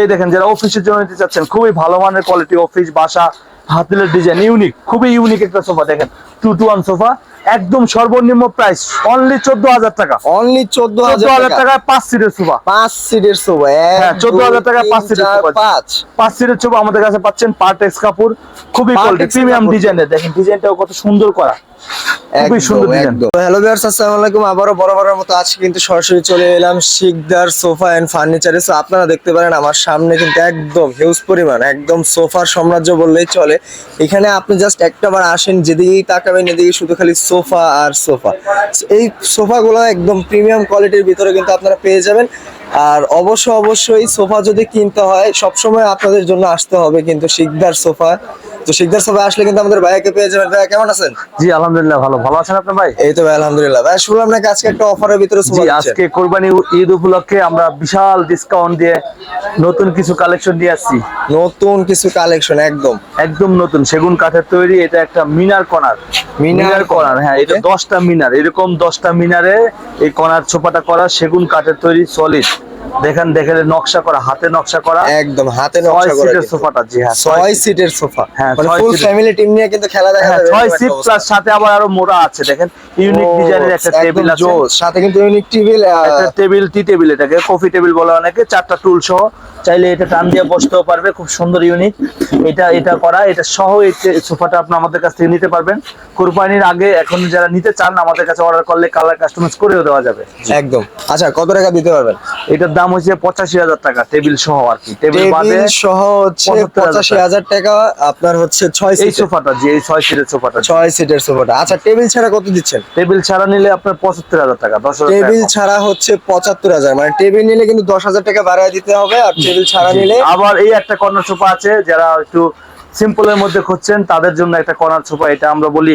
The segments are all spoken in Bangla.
এই দেখেন যারা অফিসের জন্য নিতে চাচ্ছেন খুবই ভালো মানের কোয়ালিটি অফিস বাসা হাতিলের ডিজাইন ইউনিক খুবই ইউনিক একটা সোফা দেখেন টু টু ওয়ান সোফা একদম সর্বনিম্ন প্রাইস অনলি চোদ্দ হাজার টাকা। অনলি চোদ্দ চোদ্দ হাজার হাজার টাকা। টাকায় পাঁচ সিটের সোফা পাঁচ সিটের সোফা হ্যাঁ, 14,000 টাকা পাঁচ সিটের। পাঁচ। পাঁচ সিটের সোফা আমাদের কাছে পাচ্ছেন পার্টেক্স কাপুর খুবই কোয়ালিটি প্রিমিয়াম। ডিজাইনের দেখেন ডিজাইনটাও কত সুন্দর করা। খুবই সুন্দর ডিজাইন হ্যালো ভিউয়ার্স আসসালামু আলাইকুম। আবারও বরাবরের মতো আজকে কিন্তু সরাসরি চলে এলাম শিকদার সোফা এন্ড ফার্নিচারে সো আপনারা দেখতে পারেন আমার সামনে কিন্তু একদম হিউজ পরিমাণ একদম সোফার সাম্রাজ্য বললেই চলে। এখানে আপনি জাস্ট একটাবার আসেন যেদিকেই তাকাবেন এদিকে শুধু খালি সোফা আর সোফা। এই সোফাগুলো একদম প্রিমিয়াম কোয়ালিটির ভিতরে কিন্তু আপনারা পেয়ে যাবেন। আর অবশ্য অবশ্যই সোফা যদি কিনতে হয় সবসময় আপনাদের জন্য আসতে হবে কিন্তু শিকদার সোফা। তো শিকদার সোফা আসলে কিন্তু আমাদের ভাইয়াকে পেয়ে যাবেন। ভাইয়া কেমন আছেন? জি আলহামদুলিল্লাহ ভালো। ভালো আছেন আপনার ভাই? এই তো ভাই আলহামদুলিল্লাহ। ভাই শুনলাম নাকি আজকে একটা অফারের ভিতরে সোফা দিচ্ছেন আজকে কোরবানি ঈদ উপলক্ষে আমরা বিশাল ডিসকাউন্ট দিয়ে নতুন কিছু কালেকশন নিয়ে আসছি। নতুন কিছু কালেকশন একদম। একদম নতুন সেগুন কাঠের তৈরি এটা একটা মিনার কর্নার মিনার কর্নার হ্যাঁ এটা Okay. দশটা মিনার এরকম দশটা মিনারে এই কর্নার ছোপাটা করা সেগুন কাঠের তৈরি সলিড দেখেন দেখেন নকশা করা হাতে নকশা করা। একদম হাতে নকশা করে সিটের সোফাটা জি হ্যাঁ 6 সিটের সোফা। হ্যাঁ, ফুল ফ্যামিলি টিম নিয়ে কিন্তু খেলা দেখা হ্যাঁ যাবে 6 সিট প্লাস সাথে আবার আরও মোড়া আছে দেখেন ইউনিক ডিজাইনের একটা টেবিল আছে। সাথে কিন্তু ইউনিক টেবিল একটা টেবিল টি টেবিল এটাকে কফি টেবিল বলে অনেকে চারটা টুল সহ। চাইলে এটা টান দিয়ে বসতেও পারবে খুব সুন্দর ইউনিক এটা এটা করা এটা সহ এই সোফাটা আপনি আমাদের কাছ থেকে নিতে পারবেন। কোরবানির আগে এখন যারা নিতে চান আমাদের কাছে অর্ডার করলে কালার কাস্টমাইজ করেও দেওয়া যাবে। একদম। আচ্ছা কত টাকা দিতে পারবেন? এটার দাম হচ্ছে পঁচাশি হাজার টাকা টেবিল সহ আর কি। টেবিল বাদে সহ হচ্ছে পঁচাশি হাজার টাকা আপনার হচ্ছে ছয় এই সোফাটা যে এই ছয় সিটের সোফাটা। ছয় সিটের সোফাটা। আচ্ছা টেবিল ছাড়া কত দিচ্ছেন? টেবিল ছাড়া নিলে আপনার পঁচাত্তর হাজার টাকা দশ টেবিল ছাড়া হচ্ছে পঁচাত্তর হাজার মানে টেবিল নিলে কিন্তু দশ হাজার টাকা বাড়ায় দিতে হবে আর টেবিল ছাড়া নিলে আবার এই একটা কর্নার সোফা আছে যারা একটু সিম্পলের মধ্যে খুঁজছেন তাদের জন্য একটা কর্নার সোফা এটা আমরা বলি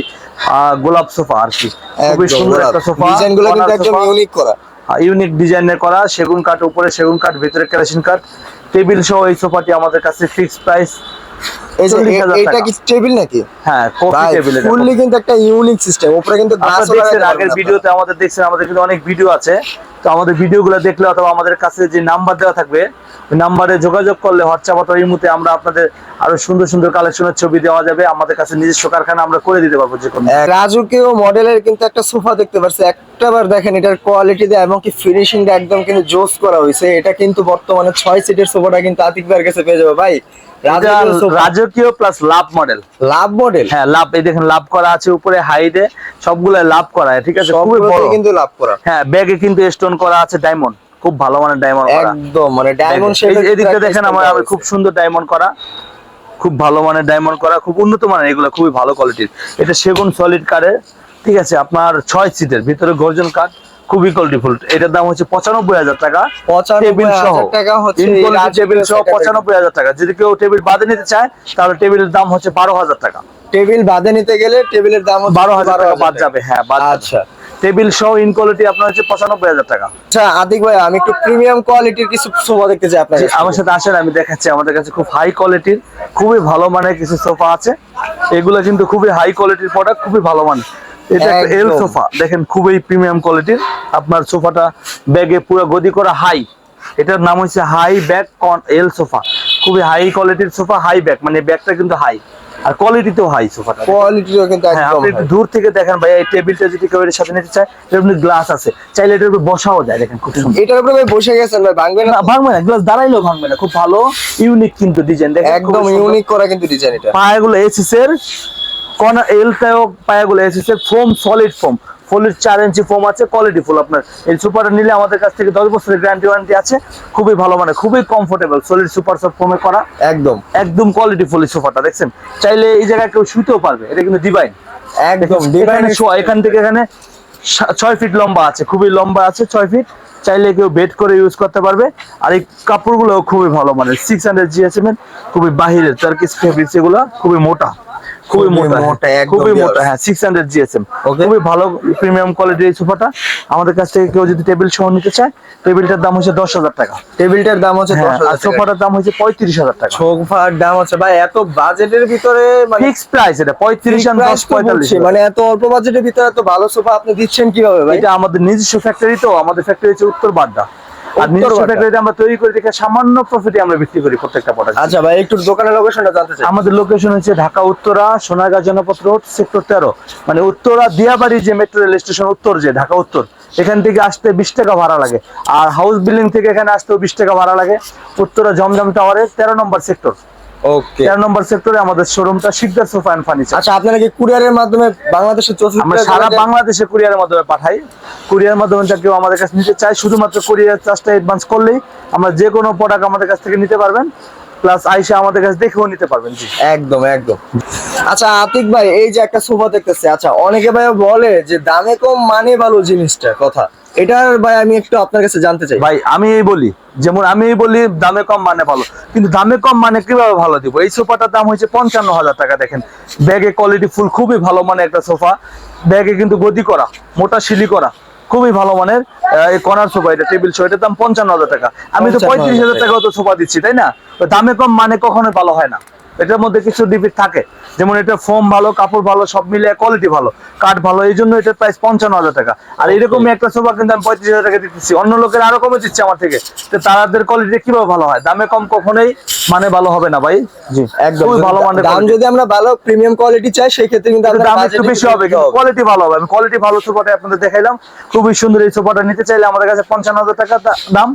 গোলাপ সোফা আর কি। খুবই সুন্দর একটা সোফা ডিজাইনগুলো কিন্তু একদম ইউনিক করা। ইউনিক ডিজাইনের করা সেগুন কাঠ উপরে সেগুন কাঠ ভিতরে কেরাসিন কাঠ। টেবিল সহ এই সোফাটি আমাদের কাছে ফিক্স প্রাইস এই যে 40,000 এ- এটা কি টেবিল নাকি? হ্যাঁ কফি টেবিল ফুললি কিন্তু একটা ইউনিক সিস্টেম উপরে কিন্তু গ্লাস আগের ভিডিওতে আমাদের দেখছেন আমাদের কিন্তু অনেক ভিডিও আছে। তো আমাদের ভিডিওগুলো দেখলে অথবা আমাদের কাছে যে নাম্বার দেওয়া থাকবে, ওই নাম্বারে যোগাযোগ করলে হোয়াটসঅ্যাপ অথবা ইমুতে আমরা আপনাদের আরও সুন্দর সুন্দর কালেকশনের ছবি দেওয়া যাবে। আমাদের কাছে নিজস্ব কারখানা আমরা করে দিতে পারব যে কোনো রাজুকেও মডেলের কিন্তু একটা সোফা দেখতে পাচ্ছি একটাবার দেখেন এটার কোয়ালিটি দিয়ে এবং কি ফিনিশিংটা একদম কিন্তু জোস করা হয়েছে। এটা কিন্তু বর্তমানে ছয় সিটের সোফাটা কিন্তু আতিক ভাইয়ের কাছে পেয়ে যাবে। ভাই রাজকীয় plus love model love model হ্যাঁ লাভ এই দেখেন লাভ করা আছে উপরে হাইডে সবগুলো লাভ করা ঠিক আছে? খুবই বড়। কিন্তু লাভ করা। হ্যাঁ ব্যাগে কিন্তু স্টোন করা আছে ডায়মন্ড খুব ভালো মানের ডায়মন্ড করা। একদম মানে ডায়মন্ড এই- এদিকটা দেখেন আমার খুব সুন্দর ডায়মন্ড করা। খুব ভালো মানের ডায়মন্ড করা খুব উন্নত মানের এগুলো খুবই ভালো কোয়ালিটির এটা সেগুন সলিড কাঠের ঠিক আছে আপনার ছয় সিটের ভিতরে গর্জন কাঠ খুবই কোয়ালিটিফুল এটার দাম হচ্ছে পঁচানব্বই হাজার টাকা। টেবিল সহ টেবিল সহ পঁচানব্বই হাজার টাকা। যদি কেউ টেবিল বাদে নিতে চায় তাহলে টেবিলের দাম হচ্ছে বারো হাজার টাকা। টেবিল বাদে নিতে গেলে টেবিলের দাম বারো হাজার টাকা বাদ যাবে হ্যাঁ আচ্ছা। টেবিল সহ ইনকোয়ালিটি আপনার হচ্ছে পঁচানব্বই হাজার টাকা। আচ্ছা আতিক ভাই আমি একটু প্রিমিয়াম কোয়ালিটির কিছু সোফা দেখতে চাই আপনার আমার সাথে আসেন আমি দেখাচ্ছি আমাদের কাছে খুব হাই কোয়ালিটির খুবই ভালো মানের কিছু সোফা আছে। এগুলো কিন্তু খুবই হাই কোয়ালিটির প্রোডাক্ট খুবই ভালো মানের। এটা একটা এল সোফা দেখেন খুবই প্রিমিয়াম কোয়ালিটির আপনার সোফাটা ব্যাগে পুরো গদি করা হাই এটার নাম হচ্ছে হাই ব্যাগ এল সোফা খুবই হাই কোয়ালিটির সোফা হাই ব্যাগ মানে ব্যাগটা কিন্তু হাই আর কোয়ালিটিতেও হাই সোফাটা কোয়ালিটিও কিন্তু হ্যাঁ একদম আপনি একটু দূর থেকে দেখেন ভাই এই টেবিলটা যদি কেউ এর সাথে নিতে চায় এরকম গ্লাস আছে। চাইলে এটার উপর বসাও যায় দেখেন খুব সুন্দর। এটার উপরে ভাই বসে গেছেন ভাই ভাঙবে না না ভাঙবে না গ্লাস দাঁড়াইলেও ভাঙবে না খুব ভালো ইউনিক কিন্তু ডিজাইন দেখেন একদম ইউনিক করা কিন্তু ডিজাইন এটা। পায়াগুলো এসিস এর কর্নার এলটাও পায়াগুলো এসিস এর ফোম সলিড ফোম ফোলের চার ইঞ্চি ফোম আছে কোয়ালিটি ফুল আপনার। এই সুপারটা নিলে আমাদের কাছ থেকে দশ বছরের গ্যারান্টি ওয়ারেন্টি আছে। খুবই ভালো মানে খুবই কমফোর্টেবল সলিড সুপার সব ফোমে করা। একদম। একদম কোয়ালিটি ফুল সোফাটা দেখছেন? চাইলে এই জায়গায় কেউ শুতেও পারবে এটা কিন্তু ডিভাইন একদম এখানে ডিভাইন শোয়া, এখান থেকে এখানে ছয় ফিট লম্বা আছে খুবই লম্বা আছে ছয় ফিট চাইলে কেউ বেড করে ইউজ করতে পারবে। আর এই কাপড়গুলো খুবই ভালো মানে সিক্স হান্ড্রেড জিএসএম এর খুবই বাহিরের টার্কিস ফেব্রিক্স এগুলো খুবই মোটা। খুবই মোটা খুবই মোটা হ্যাঁ সিক্স হান্ড্রেড জিএসএম খুবই ভালো প্রিমিয়াম কোয়ালিটির এই সোফাটা। আমাদের কাছ থেকে কেউ যদি টেবিল সহ নিতে চায় টেবিলটার দাম হচ্ছে দশ হাজার টাকা। টেবিলটার দাম হচ্ছে হ্যাঁ, সোফাটার দাম হচ্ছে পঁয়ত্রিশ হাজার টাকা। সোফার দাম হচ্ছে ভাই এত বাজেটের ভিতরে মানে ফিক্স প্রাইস এটা পঁয়ত্রিশ আর দশ পঁয়তাল্লিশ মানে এত অল্প বাজেটের ভিতরে এত ভালো সোফা আপনি দিচ্ছেন কীভাবে ভাই? এটা আমাদের নিজস্ব ফ্যাক্টরি তো আমাদের ফ্যাক্টরি হচ্ছে উত্তর বাড্ডা। আর নিজস্ব ফ্যাক্টরিতে আমরা তৈরি করে দেখে সামান্য প্রফিটে আমরা বিক্রি করি প্রত্যেকটা প্রোডাক্ট আচ্ছা ভাই একটু দোকানের লোকেশনটা জানতে চাই। আমাদের লোকেশন হচ্ছে ঢাকা উত্তরা সোনারগাঁ জনপথ রোড সেক্টর তেরো। মানে উত্তরা দিয়াবাড়ি যে মেট্রো রেল স্টেশন উত্তর যে ঢাকা উত্তর। এখান থেকে আসতে বিশ টাকা ভাড়া লাগে। আর হাউস বিল্ডিং থেকে এখানে আসতেও বিশ টাকা ভাড়া লাগে। উত্তরা জমজম টাওয়ারের তেরো নম্বর সেক্টর ওকে তেরো নম্বর সেক্টরে আমাদের শোরুমটা শিকদার সোফা অ্যান্ড ফার্নিচার আচ্ছা আপনারা কি কুরিয়ারের মাধ্যমে চতুর্থ আমরা সারা বাংলাদেশে কুরিয়ারের মাধ্যমে পাঠাই। কুরিয়ার মাধ্যমে কেউ আমাদের কাছে নিতে চায় শুধুমাত্র কুরিয়ার চার্জটা অ্যাডভান্স করলেই আমরা যে কোনো প্রোডাক্ট আমাদের কাছ থেকে নিতে পারবেন। প্লাস আইসা আমাদের কাছে দেখেও নিতে পারবেন জি। একদম একদম। আচ্ছা আতিক ভাই এই যে একটা সোফা দেখতেছে। আচ্ছা অনেকে ভাই বলে যে দামে কম মানে ভালো জিনিসটা কথা। এটার ভাই আমি একটু আপনার কাছে জানতে চাই। ভাই আমি বলি যেমন আমি বলি দামে কম মানে ভালো। কিন্তু দামে কম মানে কীভাবে ভালো দিব? এই সোফাটার দাম হচ্ছে পঞ্চান্ন হাজার টাকা দেখেন। ব্যাগে কোয়ালিটি ফুল খুবই ভালো মানের একটা সোফা। ব্যাগে কিন্তু গদি করা মোটা শিলি করা খুবই ভালো মানের এই কর্নার সোফা এটা টেবিল শো এটার দাম পঞ্চান্ন হাজার টাকা। আমি তো পঁয়ত্রিশ হাজার টাকা। তো সোফা দিচ্ছি তাই না? দামে কম মানে কখনোই ভালো হয় না। এটার মধ্যে কিছু ডিফিট থাকে। যেমন এটা ফোম ভালো কাপড় ভালো সব মিলে কোয়ালিটি ভালো কাঠ ভালো এই জন্য এটার প্রাইস পঞ্চান্ন হাজার টাকা। আর এরকমই একটা সোফা কিন্তু আমি পঁয়ত্রিশ হাজার টাকা দিতেছি অন্য লোকের আরও কমে দিচ্ছে আমার থেকে। তো তাদের কোয়ালিটি কীভাবে ভালো হয়? দামে কম কখনোই মানে ভালো হবে না ভাই। জি একদম। ভালো মানের দাম যদি আমরা ভালো প্রিমিয়াম কোয়ালিটি চাই সেই ক্ষেত্রে কিন্তু দাম একটু বেশি হবে কিন্তু কোয়ালিটি ভালো হবে। আমি কোয়ালিটি ভালো সোফাটা আপনাদের দেখাইলাম। খুবই সুন্দর এই সোফাটা নিতে চাইলে আমাদের কাছে পঞ্চান্ন হাজার টাকা দাম।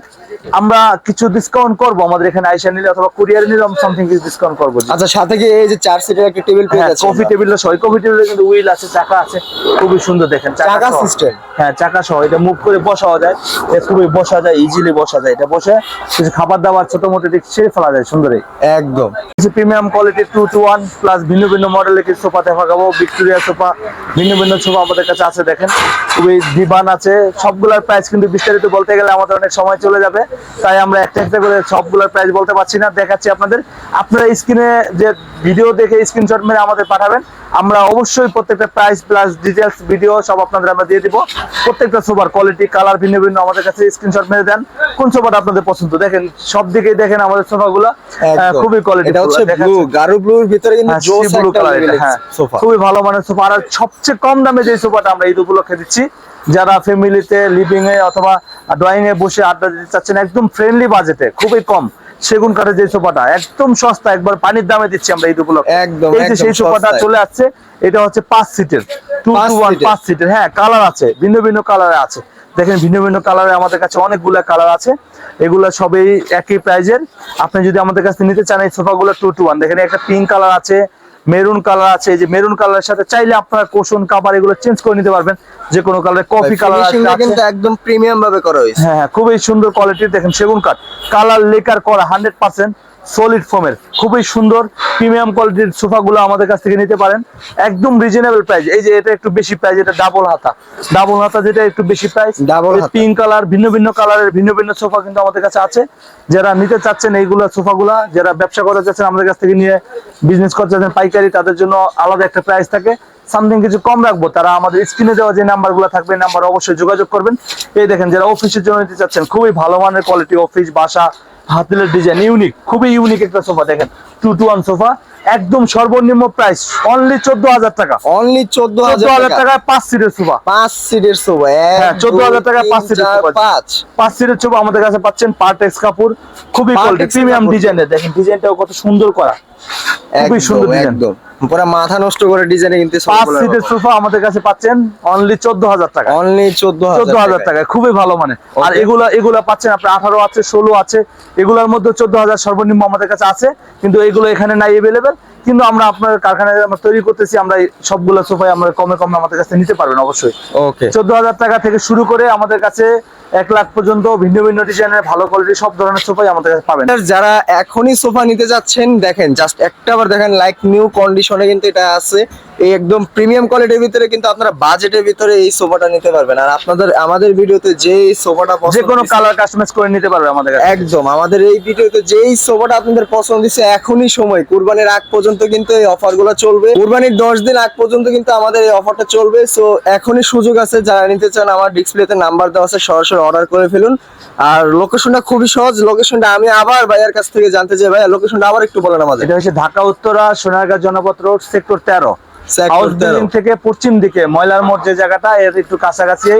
আমরা কিছু ডিসকাউন্ট করব। আমাদের এখানে আইসা নিলে অথবা কুরিয়ারে নিলে সামথিং কিছু ডিসকাউন্ট করব। আচ্ছা সাথে কি এই যে চার সিটের একটা টেবিল পেয়ে যাচ্ছে কফি টেবিলটা সহ কফি টেবিলে কিন্তু হুইল আছে চাকা আছে খুবই সুন্দর দেখেন চাকা সিস্টেম হ্যাঁ চাকা সহ এটা মুভ করে বসা যায় এটা খুবই বসা যায় ইজিলি বসা যায় এটা বসে কিছু খাবার দাবার ছোট মোটো দিক ছেড়ে ফেলা যায় সুন্দরই একদম। কিছু premium quality two two one plus ভিন্ন ভিন্ন মডেলের কিছু সোফা দেখা পাবো ভিক্টোরিয়া সোফা ভিন্ন ভিন্ন সোফা আমাদের কাছে আছে দেখেন। খুবই দিবান আছে সবগুলোর প্রাইস কিন্তু বিস্তারিত বলতে গেলে আমাদের অনেক সময় চলে যাবে তাই আমরা একটা একটা করে সবগুলোর প্রাইস বলতে পারছি না দেখাচ্ছি আপনাদের। আপনারা স্ক্রিনে যে ভিডিও দেখে স্ক্রিনশট মেরে আমাদের পাঠাবেন আমরা অবশ্যই প্রত্যেকটা প্রাইস প্লাস ডিটেলস ভিডিও সব আপনাদের আমরা দিয়ে দিব। প্রত্যেকটা সোফার কোয়ালিটি কালার ভিন্ন ভিন্ন আমাদের কাছে স্ক্রিনশট মেরে দেন। কোন সোফাটা আপনাদের পছন্দ? দেখেন সব দিকেই দেখেন আমাদের সোফাগুলো খুবই কোয়ালিটি এটা হচ্ছে ব্লু গারু ব্লুর ভিতরে কিন্তু হ্যাঁ, জোস এটা, level হ্যাঁ। সোফা খুবই ভালো মানের সোফা আর সবচেয়ে কম দামে যে সোফাটা আমরা ঈদ উপলক্ষে দিচ্ছি যারা ফ্যামিলিতে লিভিং এ অথবা ড্রয়িং এ বসে আড্ডা দিতে চাচ্ছেন একদম ফ্রেন্ডলি বাজেটে খুবই কম। সেগুন কাঠের যে সোফাটা একদম সস্তা একবার পানির দামে দিচ্ছি আমরা ঈদ উপলক্ষে। একদম, এই যে সেই সোফাটা চলে আসছে এটা হচ্ছে পাঁচ সিটের টু টু ওয়ান পাঁচ সিটের। হ্যাঁ কালার আছে ভিন্ন ভিন্ন কালারে আছে। দেখেন ভিন্ন ভিন্ন কালারে আমাদের কাছে অনেকগুলো কালার আছে। এগুলো সবই একই প্রাইজের আপনি যদি আমাদের কাছে নিতে চান এই সোফাগুলো টু টু ওয়ান দেখেন একটা পিঙ্ক কালার আছে মেরুন কালার আছে এই যে মেরুন কালারের সাথে চাইলে আপনারা কোশন কাভার এগুলো চেঞ্জ করে নিতে পারবেন। যে কোনো কালার কফি কালার আছে। কিন্তু একদম প্রিমিয়াম ভাবে করা হয়েছে। হ্যাঁ হ্যাঁ, খুবই সুন্দর কোয়ালিটির দেখেন সেগুন কাঠ কালার লেকার করা হান্ড্রেড পার্সেন্ট সলিড ফোমের খুবই সুন্দর প্রিমিয়াম কোয়ালিটির সোফাগুলো আমাদের কাছ থেকে নিতে পারেন। একদম রিজনেবল প্রাইস এই যে এটা একটু বেশি প্রাইস এটা ডাবল হাতা। ডাবল হাতা যেটা একটু বেশি প্রাইস হাতা। পিঙ্ক কালার ভিন্ন ভিন্ন কালারের ভিন্ন ভিন্ন সোফা কিন্তু আমাদের কাছে আছে। যারা নিতে চাচ্ছেন এইগুলো সোফাগুলা যারা ব্যবসা করতে চাচ্ছেন আমাদের কাছ থেকে নিয়ে বিজনেস করতে চাচ্ছেন পাইকারি তাদের জন্য আলাদা একটা প্রাইস থাকে। সামথিং কিছু কম রাখব তারা আমাদের স্ক্রিনে দেওয়া যে নাম্বারগুলো থাকবে নাম্বার অবশ্যই যোগাযোগ করবেন। এই দেখেন যারা অফিসের জন্য নিতে চাচ্ছেন খুবই ভালো মানের কোয়ালিটি অফিস বাসা হাতিলের ডিজাইন ইউনিক খুবই ইউনিক একটা সোফা দেখেন। টু টু ওয়ান সোফা একদম সর্বনিম্ন প্রাইস অনলি চোদ্দ হাজার টাকা। অনলি চোদ্দ চোদ্দ হাজার হাজার টাকা। টাকায় পাঁচ সিটের সোফা। পাঁচ সিটের সোফা হ্যাঁ, 14,000 টাকা পাঁচ সিটের পাঁচ। পাঁচ সিটের সোফা আমাদের কাছে পাচ্ছেন পার্টেক্স কাপড় খুবই কোয়ালিটি প্রিমিয়াম ডিজাইনের দেখেন ডিজাইনটাও কত সুন্দর করা। খুবই সুন্দর একদম। পুরো মাথা নষ্ট করে ডিজাইনে কিন্তু পাঁচ সিটের সোফা আমাদের কাছে পাচ্ছেন অনলি চোদ্দ হাজার টাকা। অনলি চোদ্দ চোদ্দ হাজার টাকায়। খুবই ভালো মানে। আর এগুলা এগুলা পাচ্ছেন আপনার আঠারো আছে ষোলো আছে। এগুলোর মধ্যে চোদ্দ হাজার সর্বনিম্ন আমাদের কাছে আছে। কিন্তু এগুলো এখানে নাই এভেলেবেল কিন্তু আমরা আপনার কারখানায় আমরা তৈরি করতেছি আমরা সবগুলো সোফাই আমরা কমে কমে আমাদের কাছে নিতে পারবেন অবশ্যই। ওকে চোদ্দ হাজার টাকা থেকে শুরু করে আমাদের কাছে এক লাখ পর্যন্ত ভিন্ন ভিন্ন ডিজাইনের ভালো কোয়ালিটি সব ধরনের সোফাই আমাদের কাছে পাবেন। যারা এখনই সোফা নিতে যাচ্ছেন দেখেন জাস্ট একটা বার দেখেন লাইক নিউ কন্ডিশনে কিন্তু এটা আছে। এই একদম প্রিমিয়াম কোয়ালিটির ভিতরে কিন্তু আপনারা বাজেটের ভিতরে এই সোফাটা নিতে পারবেন। আর আপনাদের আমাদের ভিডিওতে যে সোফাটা যে কোনো কালার কাস্টমাইজ করে নিতে পারবে আমাদের কাছে একদম আমাদের এই ভিডিওতে যেই সোফাটা আপনাদের পছন্দ দিচ্ছে এখনই সময়। কুরবানির আগ পর্যন্ত কিন্তু এই অফারগুলো চলবে। কুরবানির দশ দিন আগ পর্যন্ত কিন্তু আমাদের এই অফারটা চলবে। সো এখনই সুযোগ আছে যারা নিতে চান আমার ডিসপ্লেতে নাম্বার দেওয়া আছে সরাসরি অর্ডার করে ফেলুন। আর লোকেশনটা খুবই সহজ। লোকেশনটা আমি আবার ভাইয়ার কাছ থেকে জানতে চাই। ভাইয়া লোকেশনটা আবার একটু বলেন আমাদের। এটা হচ্ছে ঢাকা উত্তরা সোনারগাঁ জনপথ রোড সেক্টর তেরো। হাউস বিল্ডিং থেকে পশ্চিম দিকে ময়লার মোড় যে জায়গাটা এর একটু কাছাকাছি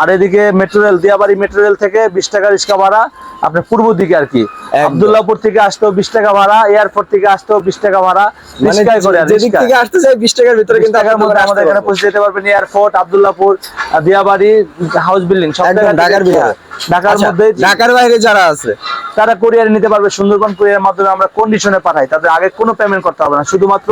আর এদিকে metro rail Diabari metro rail থেকে বিশ টাকা রিক্সা ভাড়া আপনার পূর্ব দিকে আর কি। আবদুল্লাহপুর থেকে আসতেও বিশ টাকা ভাড়া এয়ারপোর্ট থেকে আসতেও বিশ টাকা ভাড়া মানে রিক্সায় করে যেদিক থেকে আসতে চাই বিশ টাকার ভিতরে কিন্তু আমাদের এখানে পৌঁছে যেতে পারবেন airport Abdullahpur Diabari house building সব ঢাকার ভিতরে। ঢাকার আচ্ছা, মধ্যে ঢাকার বাইরে যারা আছে তারা কোরিয়ার নিতে পারবে সুন্দরবন কোরিয়ার মাধ্যমে আমরা কন্ডিশনে পাঠাই। তাদের আগে কোনো পেমেন্ট করতে হবে না। শুধুমাত্র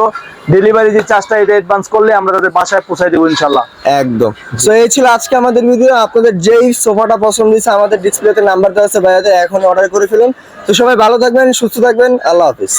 ডেলিভারি যে চার্জটা এটা অ্যাডভান্স করলে আমরা তাদের বাসায় পৌঁছাই দেবো ইনশাল্লাহ একদম। তো এই ছিল আজকে আমাদের ভিডিও আপনাদের যেই সোফাটা পছন্দ হয়েছে আমাদের ডিসপ্লেতে নাম্বার দেওয়া আছে। ভাইয়াদের এখন অর্ডার করে ফেলুন। তো সবাই ভালো থাকবেন সুস্থ থাকবেন। আল্লাহ হাফিজ।